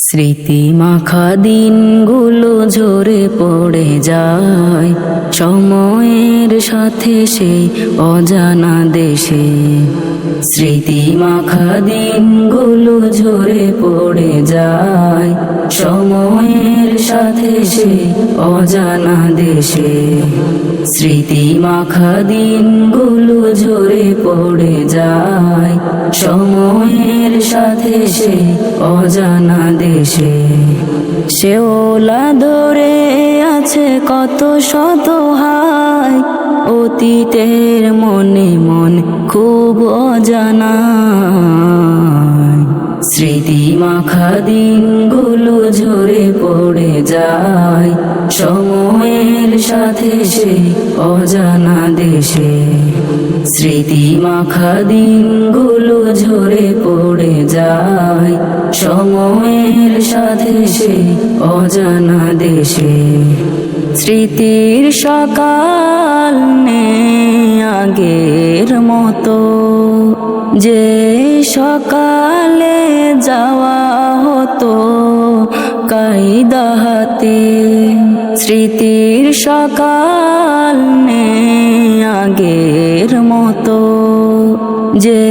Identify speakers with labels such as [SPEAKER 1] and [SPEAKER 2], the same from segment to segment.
[SPEAKER 1] স্মৃতি মাখা দিনগুলো ঝরে পড়ে যায়। সময়ের সাথে সেই অজানা দেশে। স্মৃতি মাখা দিনগুলো ঝরে পড়ে যায়। সময়ের সাথে সেই অজানা দেশে। স্মৃতি মাখা দিনগুলো ঝরে পড়ে যায়। সময়ের সাথে সে অজানা দেশে সে ওলা ধরে আছে কত শত হায়। অতীতের মনে মনে খুব অজানা। স্মৃতি মাখা দিনগুলো ঝরে পড়ে যায়। সময়ের সাথে সে অজানা দেশে। স্মৃতি মাখা দিনগুলো ঝরে পড়ে যায়। সময়ের সাথে সে অজানা দেশে। স্মৃতির সকাল নেই আগের মতো। যে সকালে যাওয়া হতো কায়দা হাতে, স্মৃতির সকাল নেই আগের মতো। যে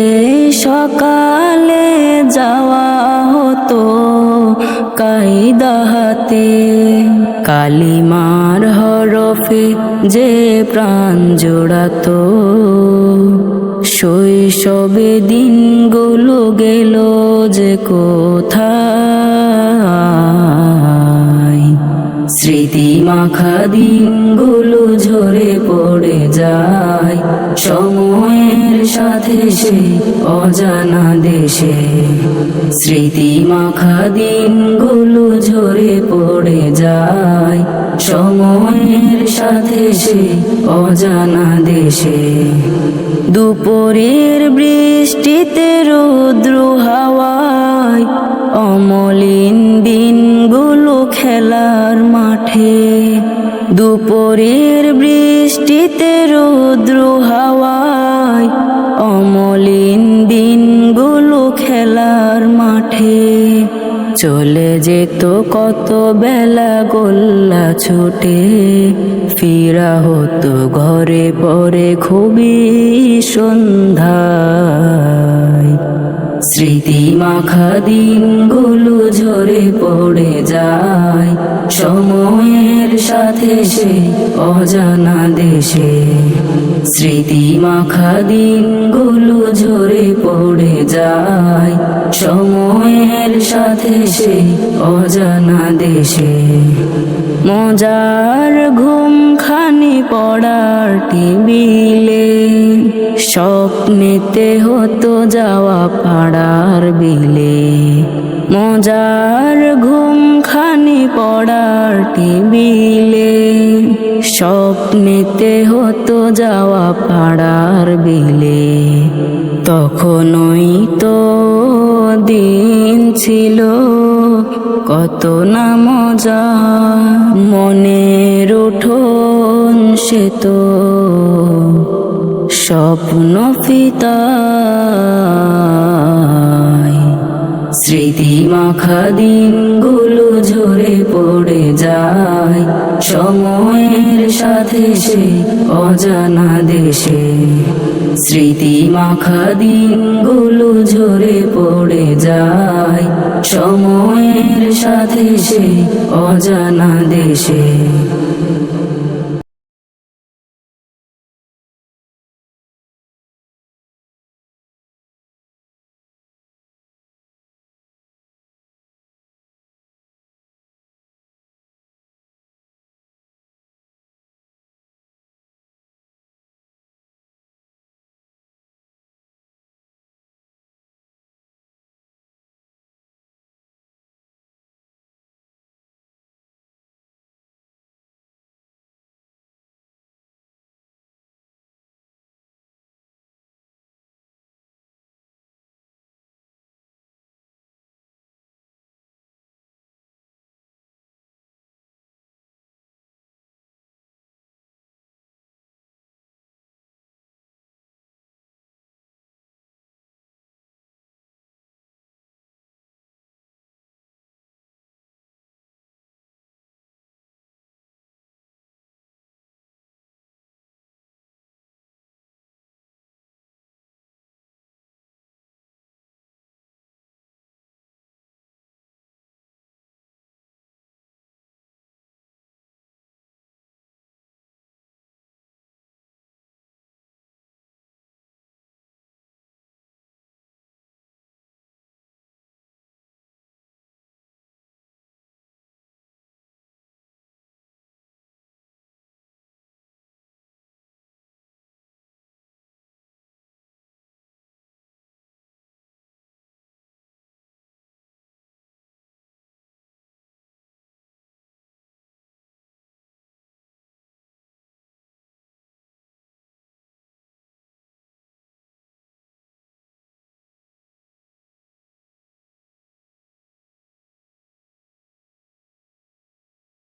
[SPEAKER 1] সকালে যাওয়া হতো কায়দা হাতে কালিমার হরফে যে প্রাণ জোড়াতো। শৈশবে দিনগুলো গেল যে কোথায়। স্মৃতি মাখা দিনগুলো ঝরে পড়ে যায়। সময়ের সাথে সে অজানা দেশে। স্মৃতি মাখা দিনগুলো ঝরে পড়ে যায়। সময়ের সাথে সে অজানা দেশে। দুপুরের বৃষ্টিতে রৌদ্র হাওয়ায় অমলিন দিনগুলো খেলার মাঠে। দুপুরের বৃষ্টিতে রৌদ্র হাওয়ায় অমলিন দিনগুলো খেলার মাঠে। চলে যেত কত বেলা গোল্লা ছুটে। ফিরা হতো ঘরে পরে খুবই সন্ধ্যায়। স্মৃতি মাখা দিনগুলো ঝরে পড়ে যায়। সময়ের সাথে সে অজানা দেশে। স্মৃতি মাখা দিনগুলো ঝরে পড়ে যায়। সময়ের সাথে সে অজানা দেশে। মজার ঘুম খানি পড়ার টিবিলে স্বপ্নেতে হতো যাওয়া পাড়ার বিলে। মজার ঘুম পড়ার টিবিলে স্বপ্নেতে হতো যাওয়া পাড়ার বিলে। তখনই তো দিন ছিল, কত না মজা, মনের উঠোন সে তো স্বপ্ন ফিতায় স্মৃতি মাখা দিনগুলো ঝরে পড়ে যায়। সময়ের সাথে সে অজানা দেশে। স্মৃতি মাখা দিনগুলো ঝরে পড়ে যায়। সময়ের সাথে সে অজানা দেশে।